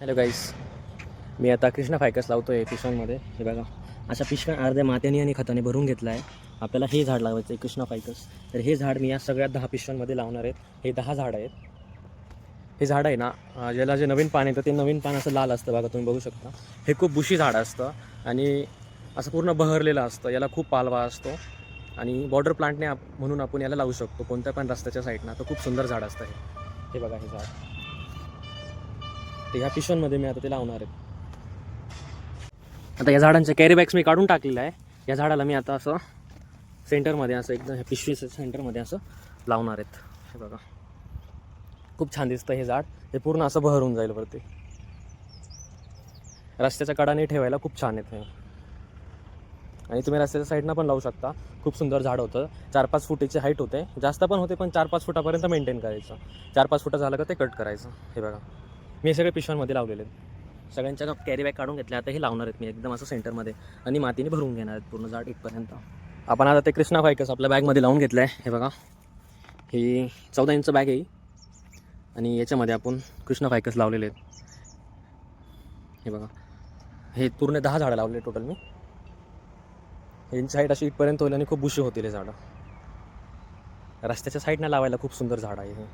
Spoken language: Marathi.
हॅलो गाईस मी आता कृष्णा फायकस लावतो आहे पिशव्यांमध्ये. हे बघा. अशा पिशव्या अर्ध्या मात्याने आणि खताने भरून घेतला आहे आपल्याला हे झाड लावायचं आहे कृष्णा फायकस तर हे झाड मी या सगळ्या दहा पिशव्यांमध्ये लावणार आहेत. हे दहा झाड आहेत. हे झाड आहे ना ज्याला जे नवीन पान येतं ते नवीन पान असं लाल असतं बघा तुम्ही बघू शकता. हे खूप बुशी झाड असतं आणि असं पूर्ण बहरलेलं असतं. याला खूप पालवा असतो. आणि बॉर्डर प्लांटने आप म्हणून आपण याला लावू शकतो. कोणत्या पण रस्त्याच्या साईडनं तर खूप सुंदर झाड असतं हे. हे बघा हे झाड. तर ह्या पिशव्यांमध्ये मी आता ते लावणार आहे. आता या झाडांच्या कॅरी बॅग्स मी काढून टाकलेलं आहे. या झाडाला मी आता असं सेंटरमध्ये असं एकदम ह्या पिशवीचं सेंटरमध्ये असं लावणार आहेत. हे बघा. खूप छान दिसतं हे झाड. हे पूर्ण असं बहरून जाईल वरती. रस्त्याच्या कडाने ठेवायला खूप छान येतं हे. आणि तुम्ही रस्त्याच्या साईडनं पण लावू शकता. खूप सुंदर झाड होतं. चार पाच फुटीची हाईट होते. जास्त पण होते पण चार पाच फुटापर्यंत मेंटेन करायचं. चार पाच फुटं झालं का ते कट करायचं. हे बघा. मी हे सगळे पिशव्यांमध्ये लावलेले आहेत. सगळ्यांच्या कॅरी बॅग काढून घेतल्या. आता हे लावणार आहेत मी एकदम असं सेंटरमध्ये आणि मातीने भरून घेणार आहेत पूर्ण झाड इथपर्यंत. आपण आता ते कृष्णा फायकस आपल्या बॅगमध्ये लावून घेतलं आहे हे बघा. ही चौदा इंच बॅग आहे आणि याच्यामध्ये आपण कृष्णा फायकस लावलेले आहेत. हे बघा. हे पूर्ण दहा झाडं लावले टोटल मी. यांची हाईट अशी इथपर्यंत होईल आणि खूप बुशी होतील हे झाडं. रस्त्याच्या साईडनं लावायला खूप सुंदर झाड आहे हे.